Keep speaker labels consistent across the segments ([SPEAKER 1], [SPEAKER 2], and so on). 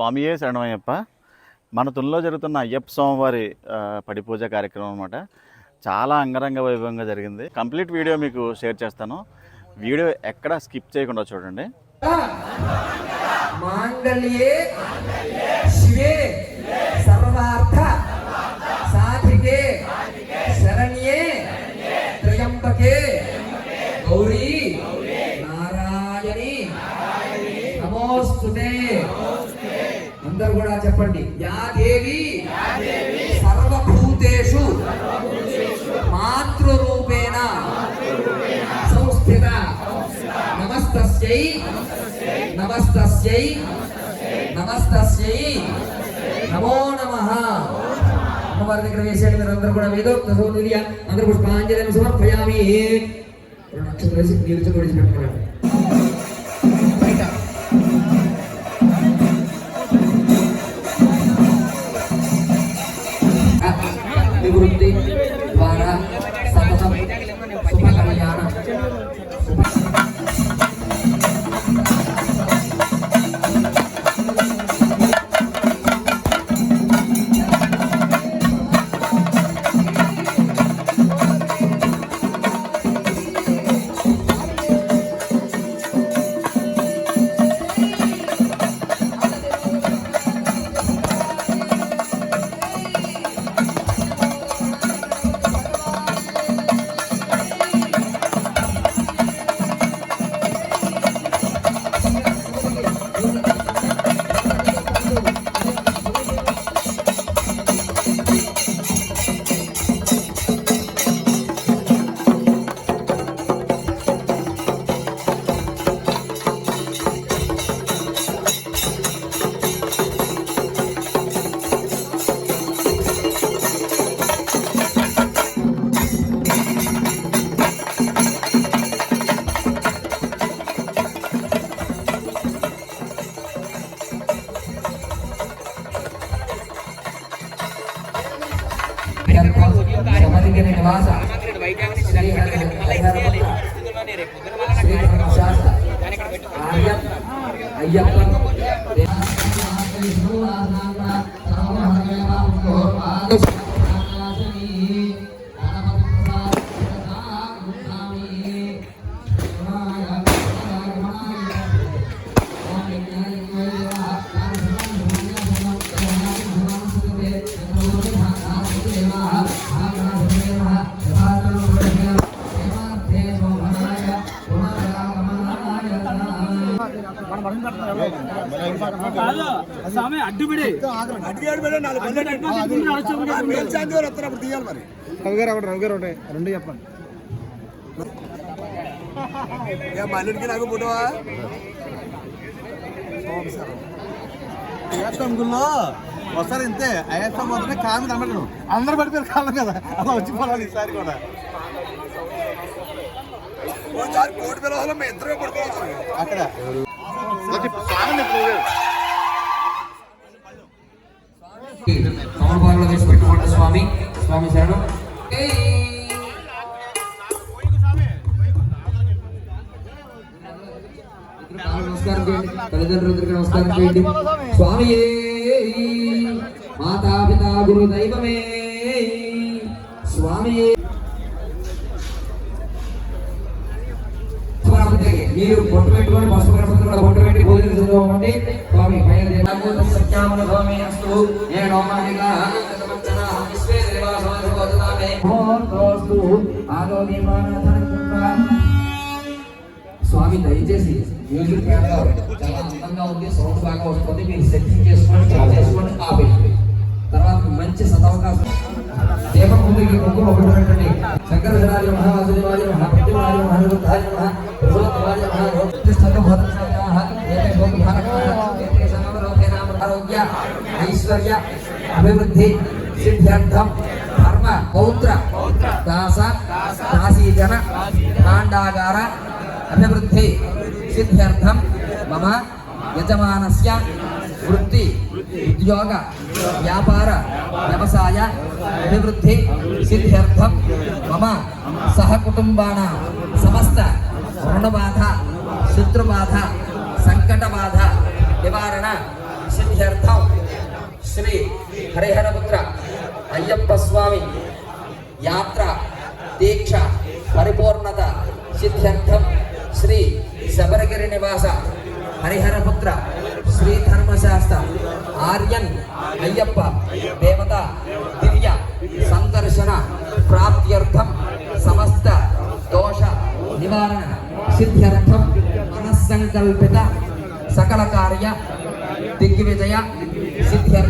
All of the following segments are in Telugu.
[SPEAKER 1] స్వామియే శరణమయ్యప్ప. మన తుల్లో జరుగుతున్న అయ్యప్ప స్వామివారి ఆ, పడి పూజ కార్యక్రమం అనమాట చాలా అంగరంగ వైభవంగా జరిగింది. కంప్లీట్ వీడియో మీకు షేర్ చేస్తాను. వీడియో ఎక్కడ స్కిప్ చేయకుండా చూడండి.
[SPEAKER 2] మాంగళ్యే శివే. అందరు కూడా చెప్పండి. యా దేవి సర్వభూతేషు మాతృరూపేణ సంస్థిత నమస్తస్యై నమస్తస్యై నమస్తస్యై నమో నమ. అమ్మవారి దగ్గర వేసేయండి మీరు అందరూ కూడా వేదోక్త సౌందర్య అందరూ పుష్పాంజలిని సమర్పయామి. రెండు అక్షరాలు వేసి చుట్టూ విడిచిపెట్టుకోండి. అయ్యప్ప
[SPEAKER 3] రవి గారు ఒకటి రవి గారు ఒకటి రెండు చెప్పండి
[SPEAKER 4] మల్లుడికి నాకు పుట్టవా గుళ్ళో వస్తారు ఇంతే వస్తే కాదు నమ్మకం అందరు పడిపోయారు కాలం కదా అలా వచ్చి పోవాలి ఈసారి కూడా కోటి పిల్లలు
[SPEAKER 2] కమలపాలలో వేసి పెట్టుకోండి స్వామి స్వామి శరణం. నమస్కారం చేయండి. తల్లిదండ్రులందరికీ నమస్కారం చేయండి. స్వామి మాతా పితా గురు దైవమే! స్వామి మీరు బొట్టు పెట్టుకొని పసుపు కూడా బొట్టు పెట్టి భోజనం చదువుకోండి స్వామి సత్యామన స్వామి అస్తు. నేను స్వామి దయచేసి మ్యూజిక్ చాలా అందంగా ఉంది సౌండ్ బాగా వస్తుంది మీరు సెట్టింగ్ చేసుకోండి చేసుకోండి సిద్ధి సిద్ధ్యర్థం ధర్మ పౌత్ర దాస దాసీజన కాండాగార అభివృద్ధి సిద్ధ్యర్థం మమ యజమానస్య వృత్తి ఉద్యోగ వ్యాపార వ్యవసాయ అభివృద్ధి సిద్ధ్యర్థం మమ సహకుటుంబాన సమస్త రుణబాధ శత్రుబాధ సంకటబాధ నివారణ సిద్ధ్యర్థం శ్రీ హరిహరపుత్ర అయ్యప్ప స్వామి యాత్ర దీక్ష పరిపూర్ణత సిద్ధ్యర్థం శ్రీ శబరగిరి నివాస హరిహరపుత్ర శ్రీ ధర్మశాస్త్ర ఆర్యన్ అయ్యప్ప దేవత దివ్య సందర్శన ప్రాప్త్యర్థం సమస్త దోష నివారణ సిద్ధ్యర్థం మనస్సంకల్పిత సకల కార్య దిగ్విజయ సిద్ధ్యర్థం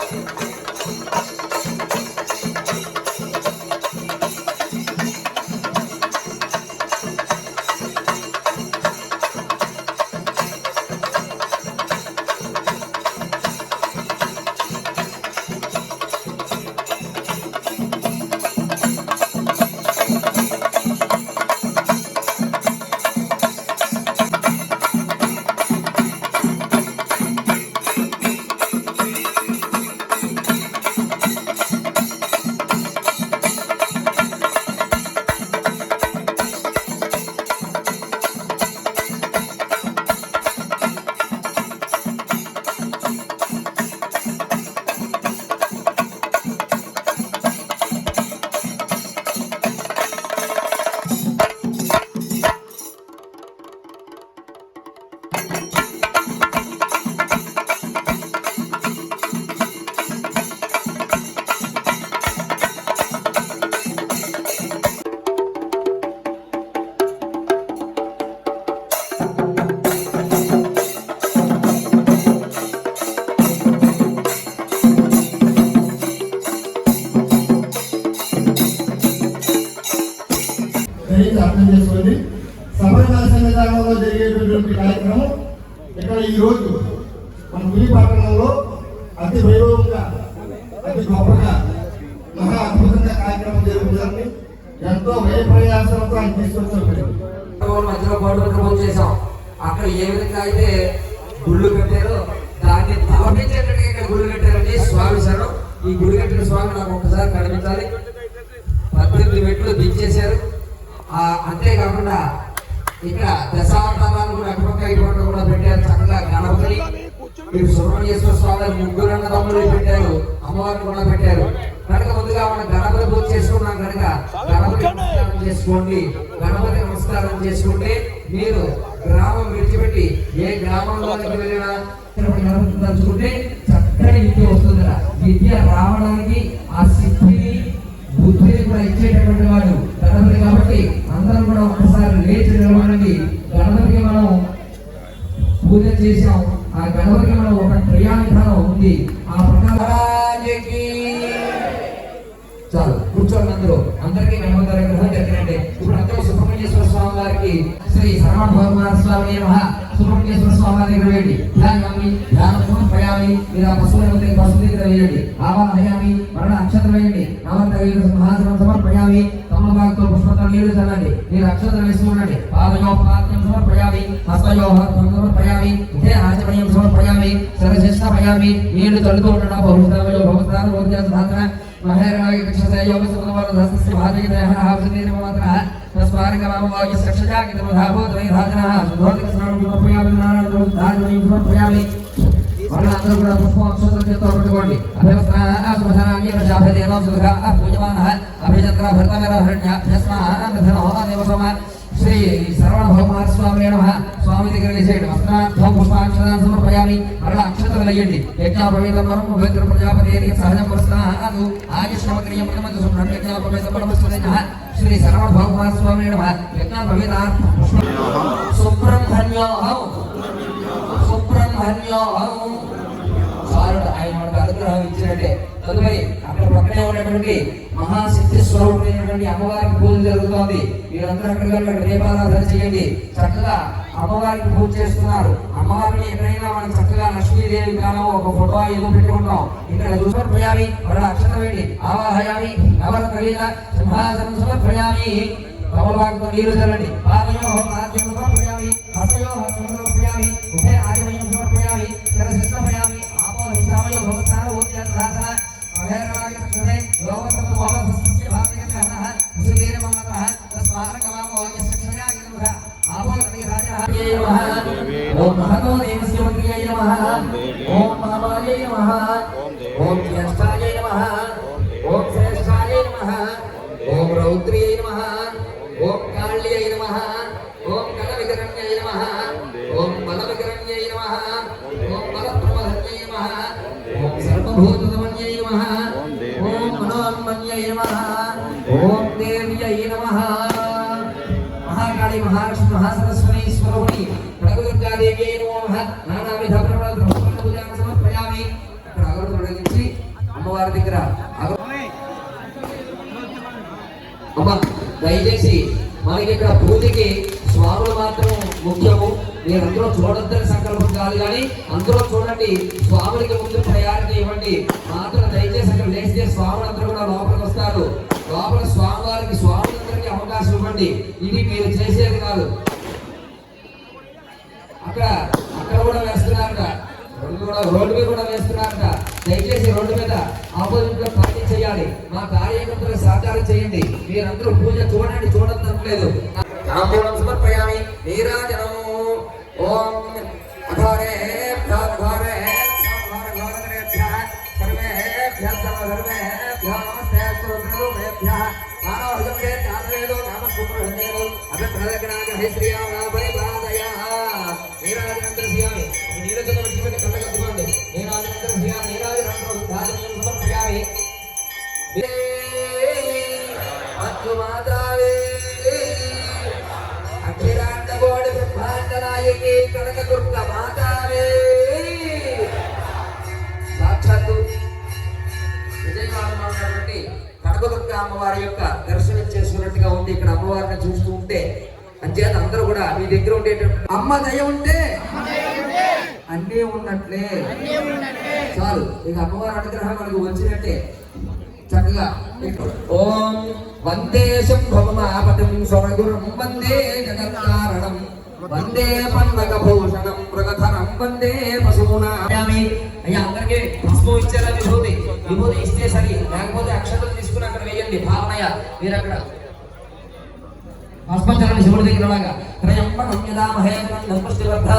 [SPEAKER 2] きれい!
[SPEAKER 5] దయచేసి అర్థం చేసుకోండి. సబరిమల సన్నిధానంలో జరిగేటటువంటి కార్యక్రమం ఇక్కడ ఈరోజు మన పులి పట్టణంలో అతి వైభవంగా అతి గొప్పగా మహా అద్భుతంగా కార్యక్రమం జరుగుతుందని ఎంతో వ్యయ ప్రయాసంతో ఆయన
[SPEAKER 2] తీసుకొచ్చాం మధ్యలో బోర్డు ప్రపోజ్ చేసాం అక్కడ ఏ విధంగా అయితే గుళ్ళు కట్టారో దాన్ని తవటించేటట్టుగా ఇక్కడ గుళ్ళు కట్టారండి స్వామి శరణం. ఈ గుడి కట్టిన స్వామి నాకు ఒకసారి కనిపించాలి. పద్దెనిమిది మెట్లు దించేశారు. అంతేకాకుండా ఇక్కడ దశావతారాలు కూడా అటుపక్క ఇటుపక్క కూడా పెట్టారు చక్కగా గణపతిని. మీరు సుబ్రహ్మణ్యేశ్వర స్వామి ముగ్గురు అన్నదమ్ములు పెట్టారు అమ్మవారిని కూడా పెట్టారు. కనుక ముందుగా మనం గణపతి పూజ చేసుకున్నాం కనుక గణపతి నమస్కారం చేసుకోండి. గణపతి నమస్కారం చేసుకుంటే మీరు గ్రామం విడిచిపెట్టి ఏ గ్రామంలోకి వెళ్ళినా తిరుపతి గణపతి తలుచుకుంటే చక్కటి విద్య వస్తుంది విద్య రావడానికి ఆ సిద్ధిని బుద్ధిని కూడా ఇచ్చేటటువంటి వాడు గణపతి కాబట్టి అందరం కూడా ఒక్కసారి లేచి నిలబడండి. గణపతికి మనం పూజ చేసాం ఆ గణపతికి మనం ఒక ప్రయాణికాలం ఉంది. ఆ ప్రకారానికి చాలు కూర్చోండి అందరూ. అందరికీ గణపతి విగ్రహం దగ్గరండి ఇప్పుడు అందరూ సుబ్రహ్మణ్యేశ్వర స్వామి వారికి శ్రీ శరవణ భగవాన్ స్వామి సుబ్రహ్మణ్యేశ్వర స్వామి వారి దగ్గర వేయండి. ధ్యానమి ధ్యానం సమర్పయామి ఇలా పశువుల పశువు దగ్గర వేయండి. ఆవాహయామి మరణ అక్షతమైన వేయండి నవంత సింహాసనం సమర్పయామి కమలబాగ్తో పుష్పంతో నీళ్ళు చల్లండి. మీరు అక్షత్రం వేసి ఉండండి. పాదయో పాత్రం సమర్పయామి హస్తయో హస్తం సమర్పయామి ఇదే ఆచమయం సమర్పయామి శిరశిష్టపయామి నీళ్ళు చల్లుతూ ఉండడం బహుస్థానయో భవస్థాన భోజన మహేరాయ కృష్ణసే వాళ్ళందరూ కూడా పుష్పోత్సవం చేస్తూ పెట్టుకోండి అభివస్త్ర శ్మశానాన్ని ప్రజాభేదేనో సుధ పూజమాన అభిచంద్ర భర్తమేర హరణ్య భస్మో దేవసమ శ్రీ శరవణ భగవాన్ స్వామి నమ. స్వామి దగ్గర వేసేయండి వస్త్రార్థం పుష్పాక్షరాన్ని సమర్పయామి మరలా అక్షతలు వేయండి యజ్ఞాపవేదం వరం పవిత్ర ప్రజాపతి సహజం వస్త్రాదు ఆయుష్మక్రియం ప్రమత సుబ్రహ్మ యజ్ఞాపవేద పరమస్వదేన శ్రీ శరవణ భగవాన్ స్వామి నమ. సుబ్రహ్మణ్యోహం సుబ్రహ్మణ్యోహం చాలుడు ఆయన మనకు అనుగ్రహం ఇచ్చినట్టే. తదుపరి అక్కడ పక్కనే ఉన్నటువంటి మహాశక్తి స్వరూపమైనటువంటి అమ్మవారికి పూజ జరుగుతోంది. మీరందరూ అక్కడికి వెళ్ళి అక్కడ దీపారాధన చేయండి. చక్కగా అమ్మవారికి పూజ చేస్తున్నారు. అమ్మవారిని ఎక్కడైనా మనం చక్కగా లక్ష్మీదేవి గానో ఒక ఫోటో ఏదో పెట్టుకుంటాం. ఇక్కడ సమర్పయామి మరణ అక్షత వేడి ఆవాహయామి నవర కలిగిన సింహాసనం సమర్పయామి. కమలవాకు నీరు చల్లండి. పాదయో తస్మార కమామో యస్య క్షణయాయ నమః ఆపో కవి రాజాయ నమః ఓం మహతో దేవస్య మంత్రియాయ నమః ఓం మహామాయే నమః ఓం జ్యేష్ఠాయ నమః ఓం శ్రేష్ఠాయ నమః ఓం రౌద్ర్యై నమః ఓం కాళ్యై నమః ఓం కలవికరణ్యై మహాలక్ష్మి మహాసరస్వతి స్వరూపిణి ప్రగదుర్గాదేవి నమో. నమః నానావిధ ప్రబల సమర్పయామి అక్కడ అగరు తొలగించి అమ్మవారి దగ్గర అమ్మ దయచేసి మనకి ఇక్కడ పూజకి స్వాములు మాత్రం ముఖ్యము. మీరందరూ చూడొద్దని సంకల్పం కాదు కానీ అందరూ చూడండి స్వాములకి ముందు ప్రయారిటీ ఇవ్వండి మాత్రం దయచేసి అక్కడ లేస్తే స్వాములు అందరూ కూడా లోపలికి వస్తారు. లోపల స్వామివారికి స్వామి అవకాశం ఇవ్వండి. ఇది మీరు చేసేది కాదు. అక్కడ అక్కడ కూడా వేస్తున్నారట. రోడ్డు కూడా రోడ్డు మీద కూడా వేస్తున్నారట. దయచేసి రోడ్డు మీద ఆపోజిట్లో పార్టీ చేయాలి. మా కార్యకర్తలకు సహకారం చేయండి. మీరందరూ పూజ చూడండి చూడట్లేదు తాంబూలం సమర్పయామి మీరా జనం అమ్మవారి యొక్క దర్శనం చేసుకున్నట్టుగా ఉంది ఇక్కడ అమ్మవారిని చూస్తూ ఉంటే అంచేత అందరూ కూడా మీ దగ్గర ఉండేటువంటి అమ్మ దయ ఉంటే అన్నీ ఉన్నట్లే. చాలు. ఇక అమ్మవారి అనుగ్రహం మనకు వచ్చినట్టే. చక్కగా ఓం వందే శంభవమాపతిం స్వరగురుం వందే జగత్కారణం వందే పండగ భూషణం మృగధరం వందే పశువునామి అయ్యా అందరికి పసుపు ఇచ్చారా విభూతి విభూతి ఇస్తే సరి. లేకపోతే అక్షతలు తీసుకుని అక్కడ వేయండి. భావనయ్య మీరు అక్కడ భస్మచరణ శివుడి దగ్గర లాగా. త్రయంబకం యదామహే నందపుష్టివర్ధ.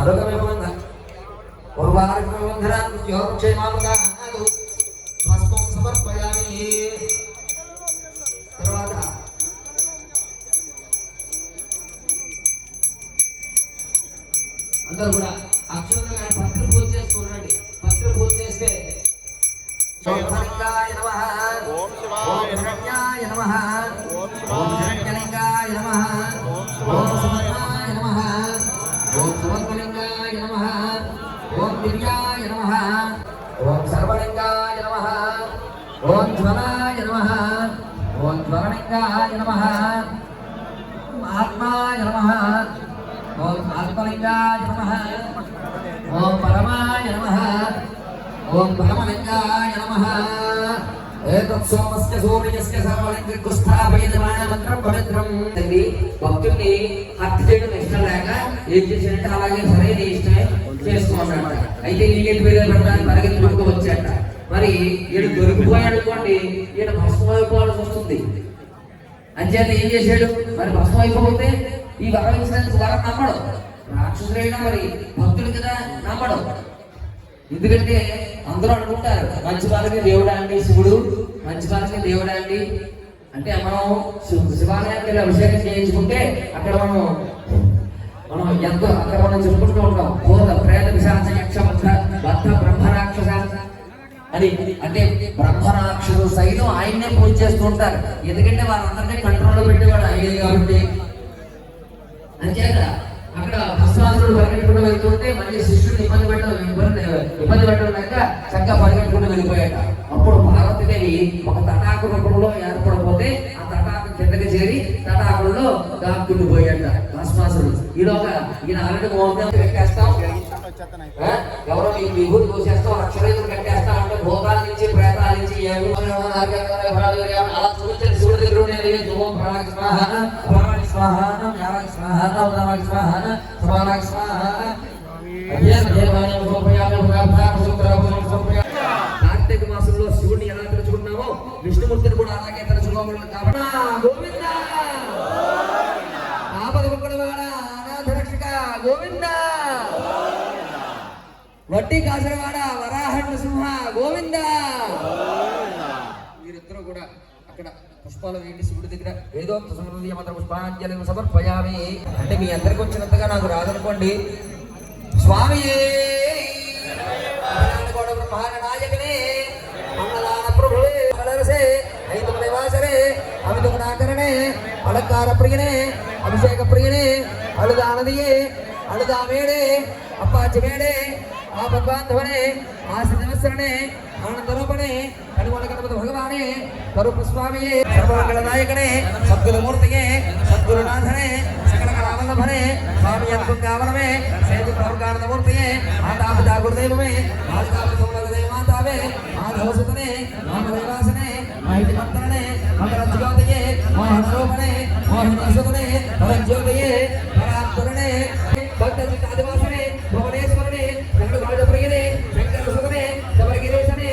[SPEAKER 2] ఆరోగ్యమేమంద ఉర్వారకమంధరాన్ యోగక్షేమాలుగా నమః. ఓం సర్వలింగాయ నమ. ఓం జ్వలాయ నమ. ఓం జ్వలలింగాయ నమ. ఆత్మాయ నమ. ఓం ఆత్మలింగాయ నమ. ఓం పరమాయ నమ. ఓం పరమలింగాయ నమ. ఏతత్సోమస్య సూర్యస్య సర్వలింగకు స్థాపయతమాన మంత్రం పవిత్రం. తండ్రి భక్తుల్ని హత్య చేయడం ఇష్టం లేక ఏం చేసినట్టు అలాగే సరైన ఇష్టమే చేసుకోమన్నమాట అయితే నీళ్ళు పేరు పెట్టడానికి పరిగెత్తి పడుకు వచ్చాట. మరి ఈడు దొరికిపోయాడు అనుకోండి ఈయన భస్మం అయిపోవాల్సి వస్తుంది. అంచేత ఏం చేశాడు? మరి భస్మం అయిపోతే ఈ వరం ఇచ్చినందుకు వరం నమ్మడం. రాక్షసుడైనా మరి భక్తుడు కదా నమ్మడం. ఎందుకంటే అందరూ అనుకుంటారు మంచి వాళ్ళకి దేవుడా అండి శివుడు మంచి వాళ్ళకి దేవుడా అండి. అంటే మనం శివాలయానికి అభిషేకం చేయించుకుంటే అక్కడ మనం మనం ఎంతో అక్కడ మనం చెప్పుకుంటూ ఉంటాం? భూత ప్రేత విశాంత యక్ష బద్ధ బద్ధ బ్రహ్మ అని. అంటే బ్రహ్మరాక్షసు సైతం ఆయన్నే పూజ చేస్తూ ఉంటారు. ఎందుకంటే వారందరినీ కంట్రోల్లో పెట్టేవాడు ఆయనే కాబట్టి. అంచేత అక్కడ భస్మాసురుడు పరిగెట్టుకుంటూ వెళ్తుంటే మళ్ళీ శిష్యుడు ఇబ్బంది పెట్టడం ఇబ్బంది ఇబ్బంది పెట్టడం లేక చక్కగా పరిగెట్టుకుంటూ వెళ్ళిపోయాట. అప్పుడు పార్వతీదేవి ఒక తటాకు రూపంలో ఏర్పడపోతే ఆ తటాకు కిందకి చేరి తటాకుల్లో దాక్కుండిపోయాట భస్మాసురుడు ఈలోగా ఈయన ఆల్రెడీ మోహన్ పెట్టేస్తాం ఆ? ఎవరో మీ విభూతి పోసేస్తాం అక్షరేతులు కట్టేస్తాం అంటే భోగాల నుంచి ప్రేతాల నుంచి అలా చూపించండి శివుడి దగ్గర ఉండేది ప్రాణాకి స్వాహ ప్రాణాకి స్వాహ జ్ఞానాకి స్వాహ ఉదానాకి స్వాహ సమానాకి స్వాహ వట్టి కాసరవాడ వరాహ సింహ గోవింద. వీరిద్దరూ కూడా అక్కడ పుష్పాలు వేయండి శివుడి దగ్గర ఏదో పుష్పాంజలి సమర్పయామి. అంటే మీ అందరికి వచ్చినంతగా నాకు రాదనుకోండి. స్వామి నాయకనే మంగళాన ప్రభువే! కలరసే! ఐదు నివాసరే అమితుగుణాకరణే అలంకార ప్రియనే! అభిషేక ప్రియనే! అழுదానదియే అழுదామేడే అప్పాచిమేడే ఆ భగవాంధవనే ఆ శ్రీనివసరణే ఆనందరూపణే కనుమల గణపతి భగవానే కరుపు స్వామియే సర్వమంగళ నాయకనే సద్గురు మూర్తియే సద్గురునాథనే సకల కళావల్లభనే స్వామి అనుకుంగావనమే సేతు ప్రవర్గానంద మూర్తియే మాతాపితా గురుదైవమే మాతాపి సౌలగదే మాతావే మాధవసుతనే రామదేవాసనే మాహితి మంత్రనే మంగళ జ్యోతియే మోహన రూపణే మోహనీసుతనే పరంజ్యోతియే పరాత్పరణే భక్త ఆదివాసనే భువనేశ్వరనే వెంకట ప్రియనే వెంకట సుతనే శబరిగిరీశనే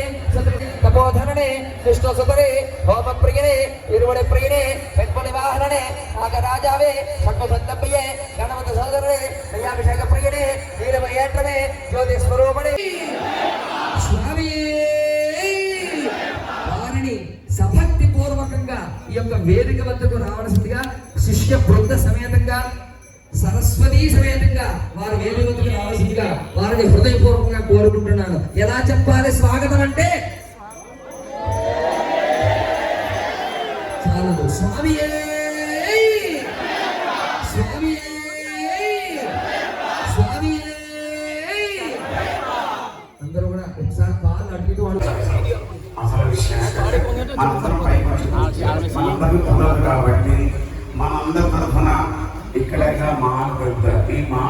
[SPEAKER 2] తపోధననే కృష్ణ సుతనే హోమ ప్రియనే ఇరువడి ప్రియనే పెట్టుబడి వాహననే నాగరాజావే సర్వసంతప్పియే గణపతి సోదరుడే దయాభిషేక ప్రియనే నీలమయేత్రమే జ్యోతి స్వరూపణే స్వామియే వారిని సభక్తి పూర్వకంగా ఈ యొక్క వేదిక వద్దకు రావలసిందిగా శిష్య బృంద సమేతంగా సరస్వతి సమేతంగా వారు వేదిక వద్దకు రావాల్సిందిగా వారిని హృదయపూర్వకంగా కోరుకుంటున్నాను. ఎలా చెప్పాలి? స్వాగతం అంటే చాలదు. స్వామి స్వామి స్వామి అందరూ కూడా ఒకసారి పాలు అడ్డు
[SPEAKER 6] అసలు విషయం మనందరం పైకి మనందరం కాబట్టి మనందరి తరఫున ఇక్కడ మా మా